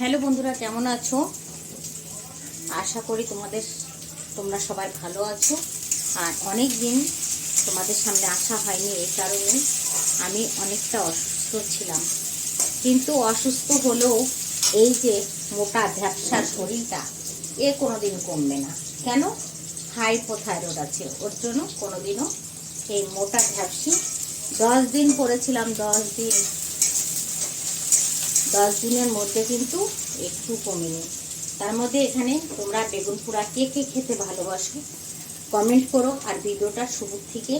Hello বন্ধুরা, কেমন আছো? আশা করি তোমাদের, তোমরা সবাই ভালো আছো। আর অনেক দিন তোমাদের সামনে আসা হয়নি এই কারণে আমি অনেকটা অসুস্থ ছিলাম। কিন্তু অসুস্থ হলেও এই যে মোটা ঝাপসা শরীরটা, এ কোনোদিন কমবে না। কেন? হাইপোথাইরয়েড আছে, ওর জন্য কোনোদিনও এই মোটা ঝাপসি দশ দিন পড়েছিলাম দশ দিন দশ দিনের মধ্যে কিন্তু একটু কমেনি তার মধ্যে এখানে তোমরা বেগুন পোড়া কে কে খেতে ভালোবাসো কমেন্ট করো আর ভিডিওটা শুরু থেকে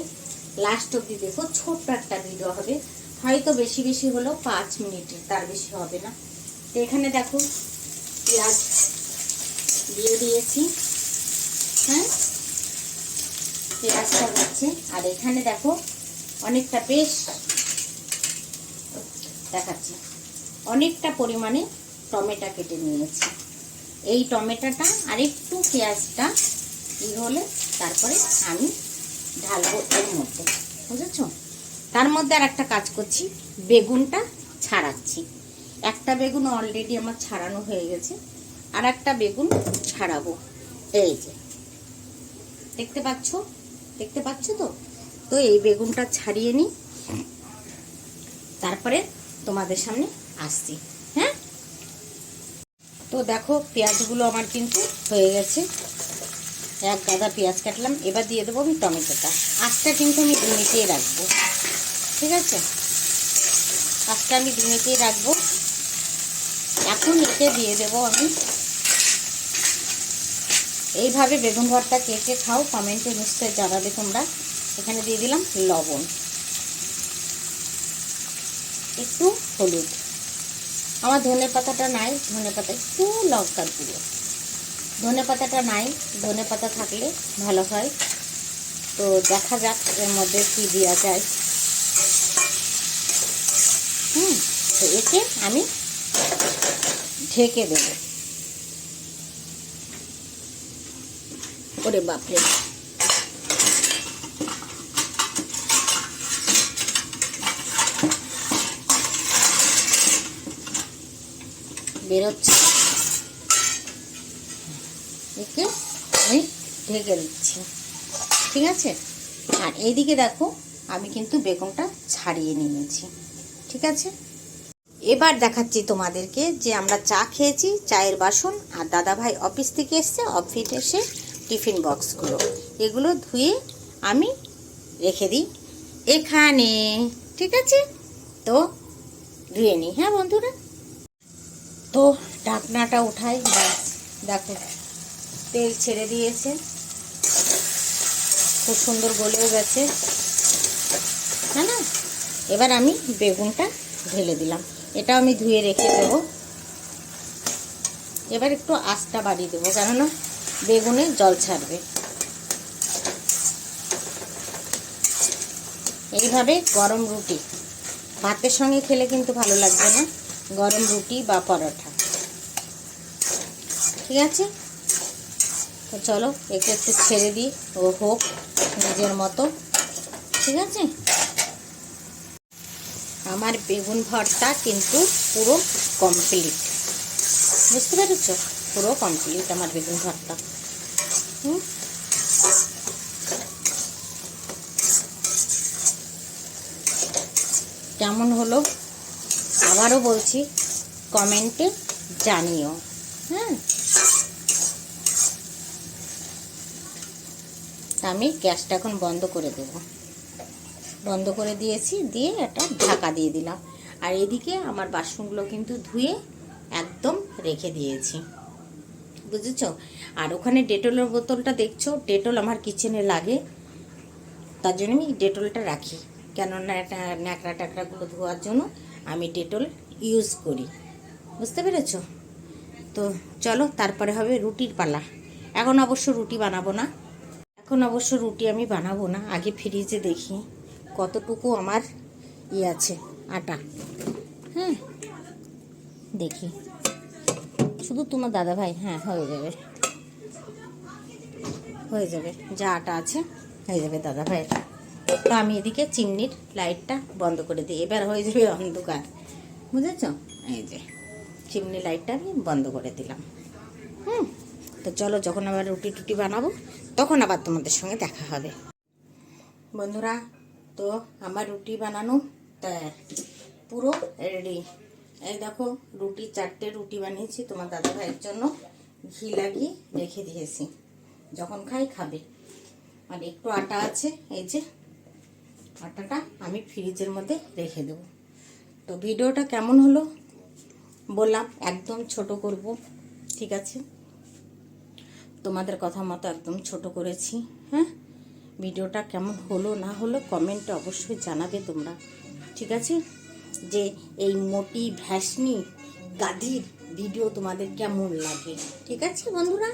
লাস্ট অব্দি দেখো, ছোট্ট একটা ভিডিও হবে। হয়তো বেশি বেশি হলেও পাঁচ মিনিটের তার বেশি হবে না। তো এখানে দেখো পেঁয়াজ দিয়ে দিয়েছি। হ্যাঁ? পেঁয়াজটা যাচ্ছে আর এখানে দেখো অনেকটা বেশ দেখাচ্ছি। অনেকটা পরিমাণে টমেটো কেটে নিয়েছি। এই টমেটোটা আর একটু পেঁয়াজটা ই হলে তারপরে আমি ঢালবো এর মধ্যে, বুঝেছ? তার মধ্যে আর একটা কাজ করছি, বেগুনটা ছাড়াচ্ছি। একটা বেগুন অলরেডি আমার ছাড়ানো হয়ে গেছে, আর একটা বেগুন ছাড়াবো। এই যে, দেখতে পাচ্ছ? দেখতে পাচ্ছ তো? তো এই বেগুনটা ছাড়িয়ে নিই। তারপরে তোমাদের সামনে আসছি হ্যাঁ? তো দেখো, পেঁয়াজগুলো আমার কিন্তু হয়ে গেছে। এক গাদা পেঁয়াজ কাটলাম, এবার দিয়ে দেবো আমি টমেটোটা। আজটা কিন্তু আমি ডিমেতেই রাখব, ঠিক আছে? আজটা আমি ডিমেতেই রাখব। এখন এতে দিয়ে দেবো আমি। এইভাবে বেগুন ভর্তা কে কে খাও কমেন্টে নিশ্চয়ই জানাবে তোমরা। এখানে দিয়ে দিলাম লবণ। একটু হলুদ। আমার ধনে পাতাটা নাই, ধনে পাতা একটু লঙ্কার গুঁড়ো। ধনে পাতাটা নাই, ধনে পাতা থাকলে ভালো হয়। তো দেখা যাক এর মধ্যে কি দেওয়া যায়। হুম, তো একে আমি ঢেকে দেব। ওরে বাপরে। বেরোচ্ছে। একে আমি ঢেকে দিচ্ছি। ঠিক আছে? আর এইদিকে দেখো, আমি কিন্তু বেগুনটা ছাড়িয়ে নিয়েছি। ঠিক আছে? এবার দেখাচ্ছি তোমাদেরকে যে আমরা চা খেয়েছি, চায়ের বাসন, আর দাদা ভাই অফিস থেকে এসছে, অফিস এসে টিফিন বক্সগুলো। এগুলো ধুয়ে আমি রেখে দিই এখানে। ঠিক আছে? তো ধুয়ে নিই। হ্যাঁ বন্ধুরা? তো ঢাকনাটা উঠাই দেখো, তেল ছেড়ে দিয়েছে। খুব সুন্দর গলেও গেছে। হ্যাঁ না? এবার আমি বেগুনটা ঢেলে দিলাম। এটা আমি ধুয়ে রেখে দেব। এবার একটু আস্তা বাড়িয়ে দেবো, কেননা বেগুনে জল ছাড়বে। এইভাবে গরম রুটি। ভাতের সঙ্গে খেলে কিন্তু ভালো লাগবে না। গরম রুটি বা পরোটা। ঠিক আছে? তো চলো, একে একটু ছেড়ে দিই। ও হোক, নিজের মতো। ঠিক আছে? আমার বেগুন ভর্তা কিন্তু পুরো কমপ্লিট বুঝতে পেরেছ? পুরো কমপ্লিট আমার বেগুন ভর্তা। কেমন হলো? আবারও বলছি, কমেন্টে জানিও। হ্যাঁ আমি গ্যাসটা এখন বন্ধ করে দেব। বন্ধ করে দিয়েছি, দিয়ে একটা ঢাকা দিয়ে দিলাম। আর এদিকে আমার বাসনগুলো কিন্তু ধুয়ে একদম রেখে দিয়েছি। বুঝেছ? আর ওখানে ডেটলের বোতলটা দেখছ? ডেটল আমার কিচেনে লাগে। তার জন্য আমি ডেটলটা রাখি। কেননা এটা ন্যাকড়া ট্যাকড়াগুলো ধোয়ার জন্য আমি ডেটল ইউজ করি। বুঝতে পেরেছ? তো চলো, তারপরে হবে রুটির পালা। এখন অবশ্য রুটি বানাবো না। এখন অবশ্য রুটি আমি বানাবো না। আগে ফ্রিজে দেখি কতটুকু আমার ই আছে, আটা। হ্যাঁ দেখি। শুধু তোমার দাদা ভাই হ্যাঁ হয়ে যাবে। হয়ে যাবে। যা আটা আছে, হয়ে যাবে দাদা ভাইয়ের। তো আমি এদিকে চিমনির লাইটটা বন্ধ করে দিই। এবার হয়ে যাবে অন্ধকার। বুঝেছ? এই যে, চিমনি লাইটটা আমি বন্ধ করে দিলাম। হুম, তো চলো যখন আবার রুটি টুটি বানাবো, তখন আবার তোমাদের সঙ্গে দেখা হবে। বন্ধুরা, তো আমার রুটি বানানো, তা পুরো রেডি এই দেখো, রুটি, চারটে রুটি বানিয়েছি তোমার দাদা ভাইয়ের জন্য। ঘি লাগিয়ে রেখে দিয়েছি। যখন খাই খাবে। আর একটু আটা আছে, এই যে আটাটা আমি ফ্রিজের মধ্যে রেখে দেবো। তো ভিডিওটা কেমন হলো? বললাম, একদম ছোট করব, ঠিক আছে? তোমাদের কথা মতো একদম ছোট করেছি হ্যাঁ? ভিডিওটা কেমন হলো না হলো কমেন্টে অবশ্যই জানাবে তোমরা, ঠিক আছে? যে এই মোটি ভ্যাসনি গাধির ভিডিও তোমাদের কেমন লাগে, ঠিক আছে বন্ধুরা?